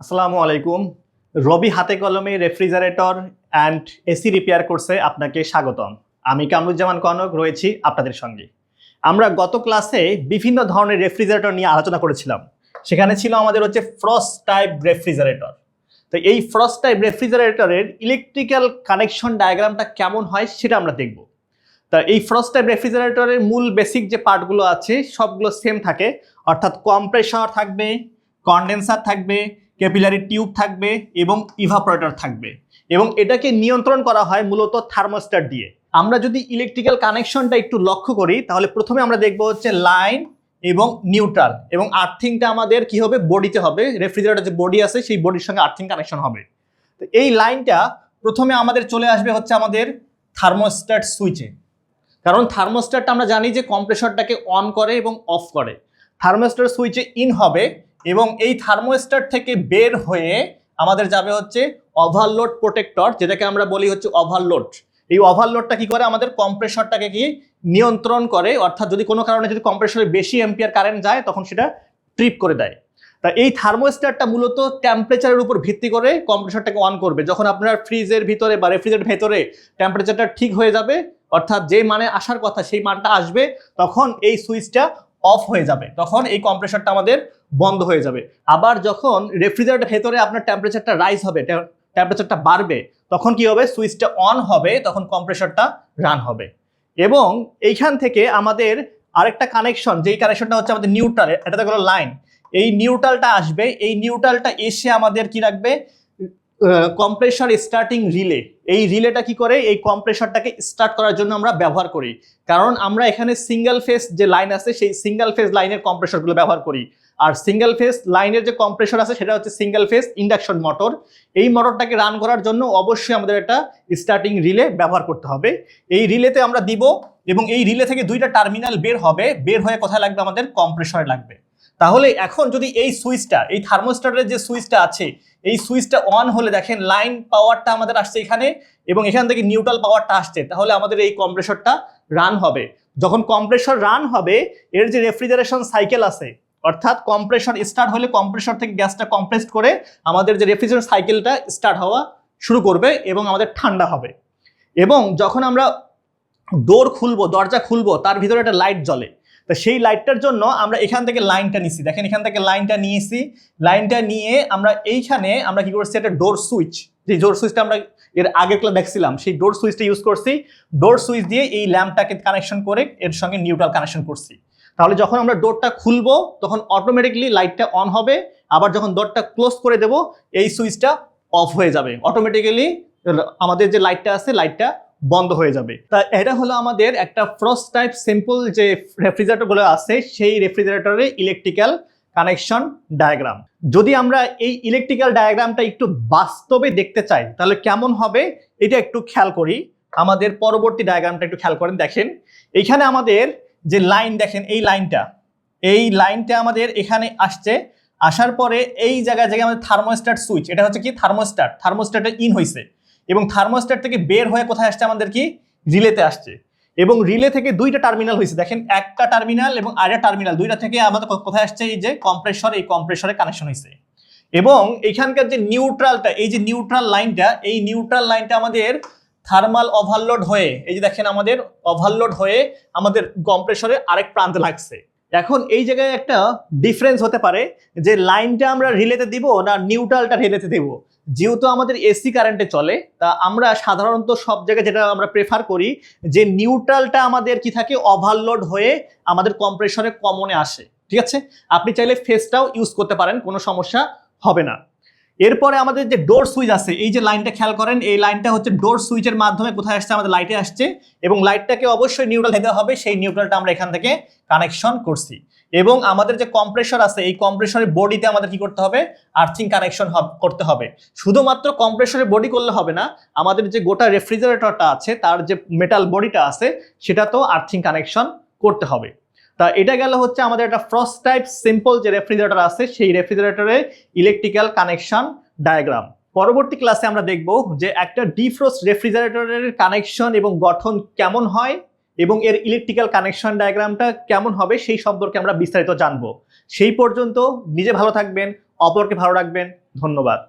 আসসালামু আলাইকুম। রবি হাতে কলমে রেফ্রিজারেটর অ্যান্ড এসি রিপেয়ার কোর্সে আপনাকে স্বাগতম। আমি কামরুজ্জামান কনক, রয়েছি আপনাদের সঙ্গে। আমরা গত ক্লাসে বিভিন্ন ধরনের রেফ্রিজারেটর নিয়ে আলোচনা করেছিলাম। সেখানে ছিল আমাদের হচ্ছে ফ্রস্ট টাইপ রেফ্রিজারেটর তো এই ফ্রস্ট টাইপ রেফ্রিজারেটরের ইলেকট্রিক্যাল কানেকশন ডায়াগ্রামটা কেমন হয় সেটা আমরা দেখব। তা এই ফ্রস্ট টাইপ রেফ্রিজারেটরের মূল বেসিক যে পার্টগুলো আছে, সবগুলো সেম থাকে। অর্থাৎ কম্প্রেসর থাকবে কন্ডেন্সার থাকবে ক্যাপিলারি টিউব থাকবে এবং ইভাপোরেটর থাকবে। এবং এটাকে নিয়ন্ত্রণ করা হয় মূলত থার্মোস্টার দিয়ে। আমরা যদি ইলেকট্রিক্যাল কানেকশনটা একটু লক্ষ্য করি, তাহলে প্রথমে আমরা দেখব হচ্ছে লাইন এবং নিউট্রাল এবং আর্থিংটা আমাদের কি হবে? বডিতে হবে। রেফ্রিজারেটর যে বডি আছে, সেই বডির সঙ্গে আর্থিং কানেকশন হবে। তো এই লাইনটা প্রথমে আমাদের চলে আসবে হচ্ছে আমাদের থার্মোস্ট্যাট সুইচে কারণ থার্মোস্ট্যাটটা আমরা জানি যে কম্প্রেসরটাকে অন করে এবং অফ করে। থার্মোস্ট্যাট সুইচে ইন হবে এবং এই থার্মোস্টার থেকে বের হয়ে আমাদের যাবে হচ্ছে ওভারলোড প্রোটেক্টর যেটাকে আমরা বলি হচ্ছে ওভারলোড এই ওভারলোডটা কি করে? আমাদের কম্প্রেসরটাকে কি নিয়ন্ত্রণ করে, অর্থাৎ যদি কোনো কারণে যদি কম্প্রেসরে বেশি এম্পিয়ার কারেন্ট যায়, তখন সেটা ট্রিপ করে দেয়। তা এই থার্মোস্টারটা মূলত টেম্পারেচারের উপর ভিত্তি করে কম্প্রেসরটাকে অন করবে। যখন আপনার ফ্রিজের ভিতরে বা রেফ্রিজারের ভেতরে টেম্পারেচারটা ঠিক হয়ে যাবে, অর্থাৎ যে মানে আসার কথা, সেই মানটা আসবে, তখন এই সুইচটা অফ হয়ে যাবে। তখন এই কম্প্রেসরটা আমাদের বন্ধ হয়ে যাবে। আবার যখন রেফ্রিজারেটের ভেতরে আপনার টেম্পারেচারটা রাইজ হবে টেম্পারেচারটা বাড়বে, তখন কি হবে? সুইচটা অন হবে, তখন কম্প্রেসরটা রান হবে। এবং এইখান থেকে আমাদের আরেকটা কানেকশন যেই কানেকশনটা হচ্ছে আমাদের নিউট্রাল এটাতে কোনো লাইন এই নিউট্রালটা আসবে, এই নিউট্রালটা এসে আমাদের কি রাখবে? কম্প্রেসর স্টার্টিং রিলে এই রিলেটা কি করে? এই কম্প্রেসরটাকে স্টার্ট করার জন্য আমরা ব্যবহার করি। কারণ আমরা এখানে সিঙ্গেল ফেস যে লাইন আছে, সেই সিঙ্গেল ফেস লাইনের কম্প্রেসরগুলো ব্যবহার করি। আর সিঙ্গেল ফেস লাইনের যে কম্প্রেসর আছে, সেটা হচ্ছে সিঙ্গেল ফেস ইন্ডাকশন মোটর এই মোটরটাকে রান করার জন্য অবশ্যই আমাদের একটা স্টার্টিং রিলে ব্যবহার করতে হবে। এই রিলেতে আমরা দিব এবং এই রিলে থেকে দুইটা টার্মিনাল বের হবে। বের হয়ে কোথায় লাগবে? আমাদের কম্প্রেসরে লাগবে। তাহলে এখন যদি এই সুইচটা, এই থার্মোস্টারের যে সুইচটা আছে, এই সুইচটা অন হলে দেখেন লাইন পাওয়ারটা আমাদের আসছে এখানে এবং এখান থেকে নিউট্রাল পাওয়ারটা আসছে, তাহলে আমাদের এই কম্প্রেসরটা রান হবে। যখন কম্প্রেসর রান হবে, এর যে রেফ্রিজারেশন সাইকেল আছে, অর্থাৎ কম্প্রেসর স্টার্ট হলে কম্প্রেসর থেকে গ্যাসটা কম্প্রেস করে আমাদের যে রেফ্রিজারেশন সাইকেলটা স্টার্ট হওয়া শুরু করবে এবং আমাদের ঠান্ডা হবে। এবং যখন আমরা ডোর খুলবো, দরজা খুলবো, তার ভিতরে একটা লাইট জ্বলে। তো সেই লাইটটার জন্য আমরা এখান থেকে লাইনটা নিছি। দেখেন এখান থেকে লাইনটা নিয়েছি। লাইনটা নিয়ে আমরা এইখানে আমরা কি করছি, একটা ডোর সুইচ যে ডোর সুইচটা আমরা এর আগের ক্লাস দেখছিলাম, সেই ডোর সুইচটা ইউজ করছি। ডোর সুইচ দিয়ে এই ল্যাম্পটাকে কানেকশন করে এর সঙ্গে নিউট্রাল কানেকশন করছি। তাহলে যখন আমরা ডোরটা খুলবো, তখন অটোমেটিকলি লাইটটা অন হবে। আবার যখন ডোরটা ক্লোজ করে দেব, এই সুইচটা অফ হয়ে যাবে। অটোমেটিক্যালি আমাদের যে লাইটটা আছে লাইটটা বন্ধ হয়ে যাবে। তা এটা হলো আমাদের একটা ফ্রস্ট টাইপ সিম্পল যে রেফ্রিজারেটরগুলো আছে, সেই রেফ্রিজারেটরের ইলেকট্রিক্যাল কানেকশন ডায়াগ্রাম যদি আমরা এই ইলেকট্রিক্যাল ডায়াগ্রামটা একটু বাস্তবে দেখতে চাই, তাহলে কেমন হবে? এটা একটু খেয়াল করি। আমাদের পরবর্তী ডায়াগ্রামটা একটু খেয়াল করেন, দেখেন। এইখানে আমাদের যে লাইন দেখেন এই লাইনটা এই লাইনটা আমাদের এখানে আসছে। আসার পরে এই জায়গায় জায়গায় আমাদের থার্মোস্ট্যাট সুইচ এটা হচ্ছে কি? থার্মোস্ট্যাট থার্মোস্ট্যাটে ইন হয়েছে এবং থার্মোস্ট্যাট থেকে বের হয়ে কোথায় আসছে আমাদের কি? রিলেতে আসছে। এবং রিলে থেকে দুইটা টার্মিনাল হয়েছে। দেখেন, একটা টার্মিনাল এবং আরেকটা টার্মিনাল। দুইটা থেকে আমাদের কোথায় আসছে? এই যে কম্প্রেসর এই কম্প্রেসরে কানেকশন হয়েছে। এবং এখানকার যে নিউট্রালটা এই যে নিউট্রাল লাইনটা এই নিউট্রাল লাইনটা আমাদের থার্মাল ওভারলোড হয়ে, এই যে দেখেন আমাদের ওভারলোড হয়ে আমাদের কম্প্রেসরে আরেক প্রান্তে লাগছে। এখন এই জায়গায় একটা ডিফারেন্স হতে পারে যে লাইনটা আমরা রিলেতে দিব না নিউট্রালটা রিলেতে দিব। যেহেতু আমাদের এসি কারেন্টে চলে, তা আমরা সাধারণত সব জায়গায় যেটা আমরা প্রেফার করি, যে নিউট্রালটা আমাদের কি থাকে ওভারলোড হয়ে আমাদের কম্প্রেশনে কমনে আসে। ঠিক আছে? আপনি চাইলে ফেসটাও ইউজ করতে পারেন, কোনো সমস্যা হবে না। এরপরে আমাদের যে ডোর সুইচ আছে, এই যে লাইনটা খেয়াল করেন, এই লাইনটা হচ্ছে ডোর সুইচের মাধ্যমে কোথায় আসছে? আমাদের লাইটে আসছে এবং লাইটটাকে অবশ্যই নিউট্রাল দিতে হবে, সেই নিউট্রালটা আমরা এখান থেকে কানেকশন করছি। এবং আমাদের যে কম্প্রেসর আছে, এই কম্প্রেসরের বডিতে আমাদের কি করতে হবে? আর্থিং কানেকশন করতে হবে। শুধুমাত্র কম্প্রেসরের বডি করলে হবে না, আমাদের যে গোটা রেফ্রিজারেটরটা আছে, তার যে মেটাল বডিটা আছে সেটা তো আর্থিং কানেকশন করতে হবে। তা এটা গেল হচ্ছে আমাদের একটা ফ্রস্ট টাইপ সিম্পল যে রেফ্রিজারেটর আছে, সেই রেফ্রিজারেটরের ইলেকট্রিক্যাল কানেকশন ডায়াগ্রাম পরবর্তী ক্লাসে আমরা দেখব যে একটা ডিফ্রস্ট রেফ্রিজারেটরের কানেকশন এবং গঠন কেমন হয় এবং এর ইলেকট্রিক্যাল কানেকশন ডায়াগ্রামটা কেমন হবে সেই সম্পর্কে আমরা বিস্তারিত জানব। সেই পর্যন্ত নিজে ভালো থাকবেন, অপরকে ভালো রাখবেন, ধন্যবাদ।